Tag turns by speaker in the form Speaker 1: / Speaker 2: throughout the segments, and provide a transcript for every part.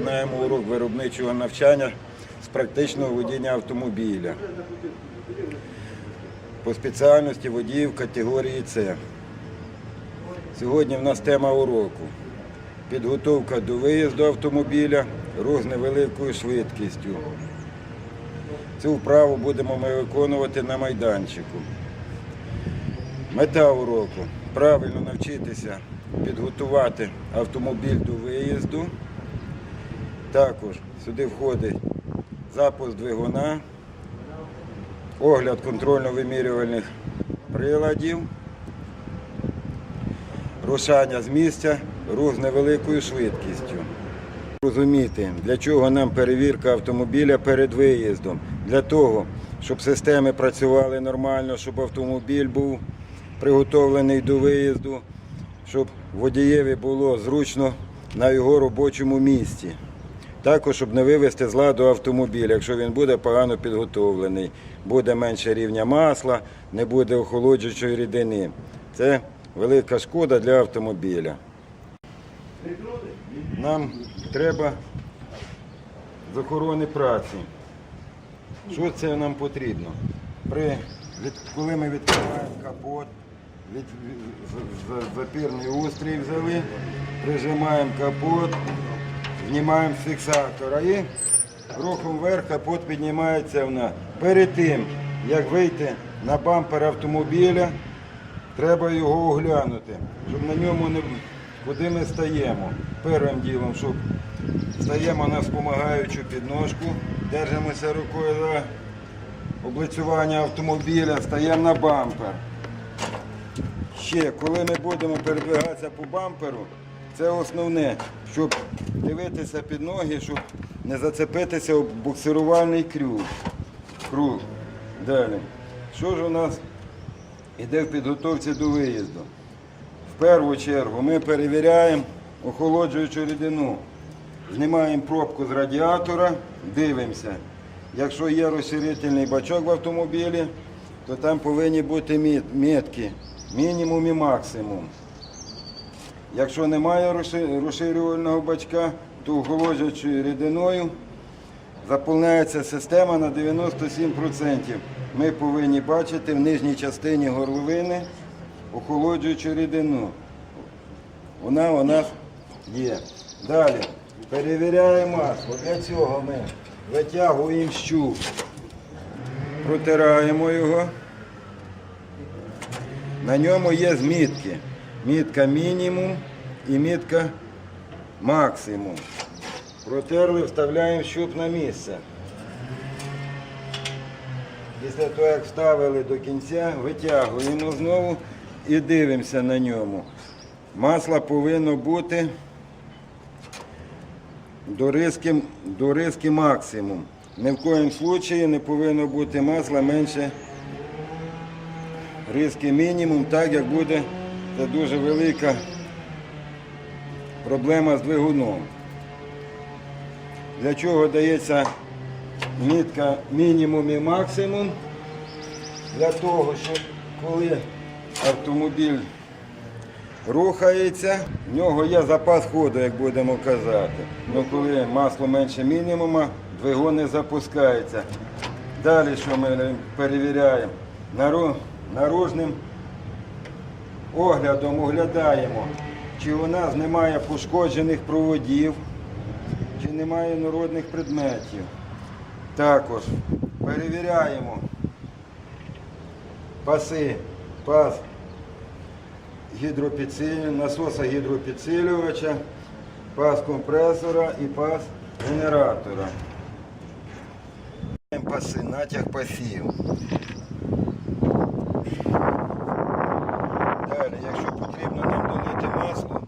Speaker 1: день. Розпочинаємо урок виробничого навчання з практичного водіння автомобіля по спеціальності водіїв категорії С. Сьогодні в нас тема уроку. Підготовка до виїзду автомобіля, рух з невеликою швидкістю. Цю вправу будемо ми виконувати на майданчику. Мета уроку правильно навчитися підготувати автомобіль до виїзду. Також сюди входить запуск двигуна, огляд контрольно-вимірювальних приладів, рушання з місця, рух з невеликою швидкістю. Розуміти, для чого нам перевірка автомобіля перед виїздом. Для того, щоб системи працювали нормально, щоб автомобіль був приготовлений до виїзду, щоб водієві було зручно на його робочому місці. Також, щоб не вивести з ладу автомобіль, якщо він буде погано підготовлений, буде менше рівня масла, не буде охолоджуючої рідини. Це велика шкода для автомобіля. Нам треба з охорони праці. Що це нам потрібно? При, коли ми відкриваємо капот, від, запірний устрій взяли, прижимаємо капот, знімаємо з фіксатора і рухом вверх капот піднімається в нас. Перед тим, як вийти на бампер автомобіля, Треба його оглянути, щоб на ньому не куди ми стаємо. Першим ділом, щоб стаємо на спомагаючу підножку, держимося рукою за облицювання автомобіля, стаємо на бампер. Ще, коли ми будемо передвигатися по бамперу, це основне, щоб дивитися під ноги, щоб не зацепитися об буксирувальний крюк. Круг. Далі. Що ж у нас іде в підготовці до виїзду. В першу чергу ми перевіряємо охолоджуючу рідину. Знімаємо пробку з радіатора, дивимося. Якщо є розширительний бачок в автомобілі, то там повинні бути міт- метки мінімум і максимум. Якщо немає розширювального бачка, то охолоджуючою рідиною заповняється система на 97%. Ми повинні бачити в нижній частині горловини охолоджуючу рідину. Вона у нас є. Далі перевіряємо масло. Для цього ми витягуємо щуп, протираємо його. На ньому є змітки. Мітка мінімум і мітка максимум. Протерли, вставляємо щуп на місце. Після того, як вставили до кінця, витягуємо знову і дивимося на ньому. Масло повинно бути до риски, до риски максимум. Ні в коїм случаї не повинно бути масла менше риски мінімум, так як буде це дуже велика проблема з двигуном. Для чого дається мітка мінімум і максимум? Для того, щоб коли автомобіль рухається, в нього є запас ходу, як будемо казати. Ну, коли масло менше мінімума, двигун не запускається. Далі що ми перевіряємо? Наружним оглядом оглядаємо, чи у нас немає пошкоджених проводів, чи немає народних предметів. Також перевіряємо паси, пас насоса гідропідсилювача, пас компресора і пас генератора. Паси, натяг пасів. Далі, якщо потрібно нам долити масло,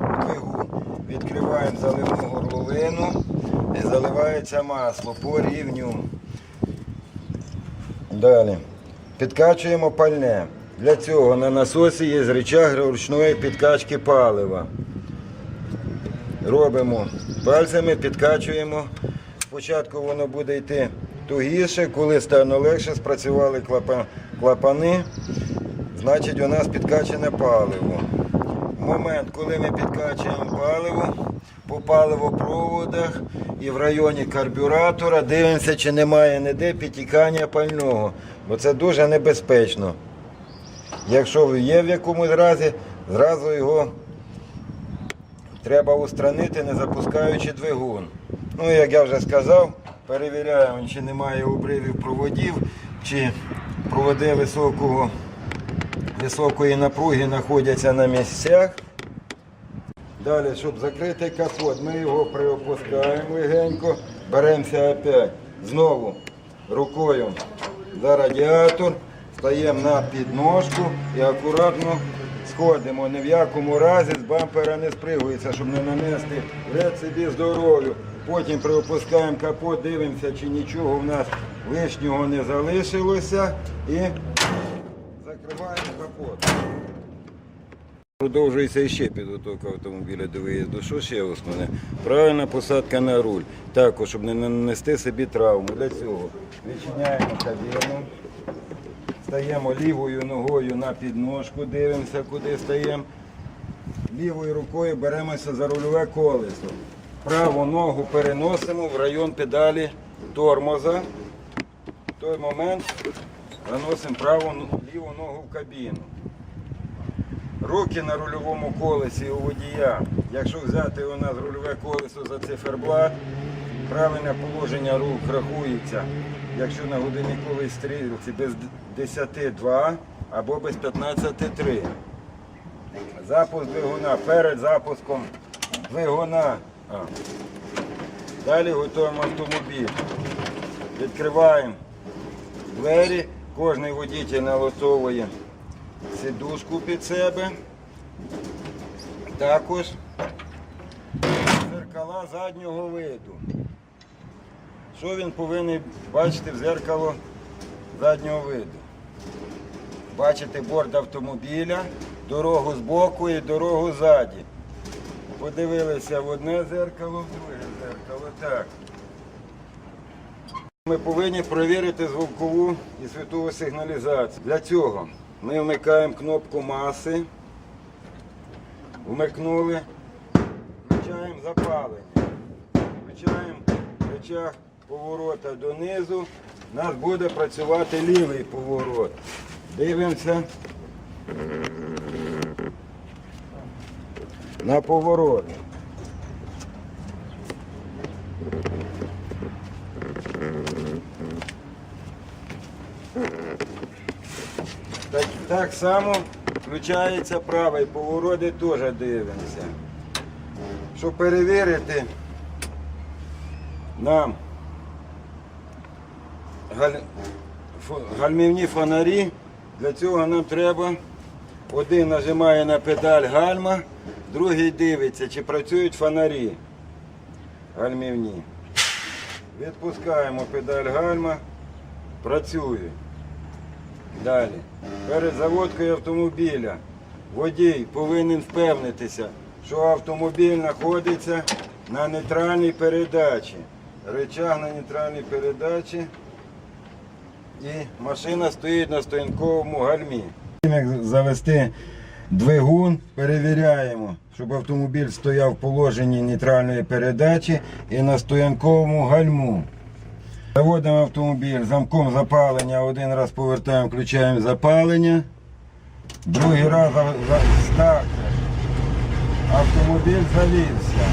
Speaker 1: в двигун відкриваємо заливну горловину і заливається масло по рівню. Далі. Підкачуємо пальне. Для цього на насосі є рычаг ручної підкачки палива. Робимо пальцями, підкачуємо. Спочатку воно буде йти тугіше, коли стане легше, спрацювали клапани, значить у нас підкачане паливо. Момент, коли ми підкачуємо паливо, по паливопроводах і в районі карбюратора. Дивимося, чи немає ніде підтікання пального, бо це дуже небезпечно. Якщо є в якомусь разі, зразу його треба устранити, не запускаючи двигун. Ну, як я вже сказав, перевіряємо, чи немає обривів проводів, чи проводи високого, високої напруги знаходяться на місцях. Далі, щоб закрити капот, ми його приопускаємо легенько, беремося опять знову рукою за радіатор, стаємо на підножку і акуратно сходимо. Ні в якому разі з бампера не спригується, щоб не нанести вред собі здоров'ю. Потім приопускаємо капот, дивимося, чи нічого в нас лишнього не залишилося і закриваємо капот. Продовжується ще підготовка автомобіля до виїзду. Що ще основне? Правильна посадка на руль. Також, щоб не нанести собі травму. Для цього відчиняємо кабіну, стаємо лівою ногою на підножку, дивимося, куди стаємо. Лівою рукою беремося за рульове колесо. Праву ногу переносимо в район педалі тормоза. В той момент заносимо праву ліву ногу в кабіну. Руки на рульовому колесі у водія. Якщо взяти у нас рульове колесо за циферблат, правильне положення рук рахується, якщо на годинниковій стрілці без 10,2 або без 15,3. Запуск двигуна перед запуском двигуна. Далі готуємо автомобіль. Відкриваємо двері, кожний водій налаштовує сидушку під себе. Також зеркала заднього виду. Що він повинен бачити в зеркало заднього виду? Бачити борт автомобіля, дорогу збоку і дорогу ззаді. Подивилися в одне зеркало, в друге зеркало. Так. Ми повинні перевірити звукову і світову сигналізацію. Для цього ми вмикаємо кнопку маси, вмикнули, включаємо запалення, включаємо рычаг поворота донизу, у нас буде працювати лівий поворот. Дивимося на поворот. Так, так само включається правий поворот і теж дивимося. Щоб перевірити нам галь- гальмівні фонарі, для цього нам треба один нажимає на педаль гальма, другий дивиться, чи працюють фонарі гальмівні. Відпускаємо педаль гальма, працює. Далі. Перед заводкою автомобіля водій повинен впевнитися, що автомобіль знаходиться на нейтральній передачі. Рычаг на нейтральній передачі і машина стоїть на стоянковому гальмі. Як завести двигун, перевіряємо, щоб автомобіль стояв в положенні нейтральної передачі і на стоянковому гальму. Заводимо автомобіль замком запалення, один раз повертаємо, включаємо запалення, другий раз стартер. Автомобіль завівся.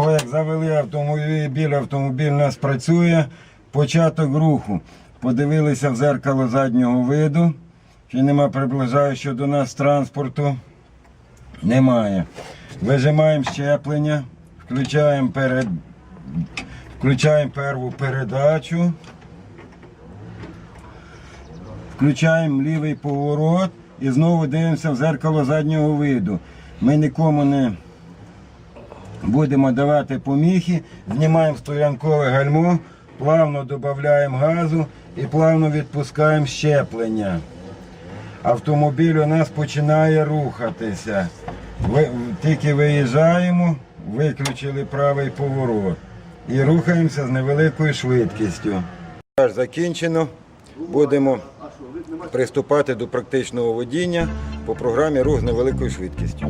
Speaker 1: Як завели автомобіль, автомобіль у нас працює, початок руху. Подивилися в зеркало заднього виду, чи нема приближаючого до нас транспорту. Немає. Вижимаємо щеплення, включаємо перед... включаємо перву передачу. Включаємо лівий поворот і знову дивимося в зеркало заднього виду. Ми нікому не будемо давати поміхи, знімаємо стоянкове гальмо, плавно додаємо газу і плавно відпускаємо щеплення. Автомобіль у нас починає рухатися. Тільки виїжджаємо, виключили правий поворот і рухаємося з невеликою швидкістю. Закінчено. Будемо приступати до практичного водіння по програмі рух з невеликою швидкістю.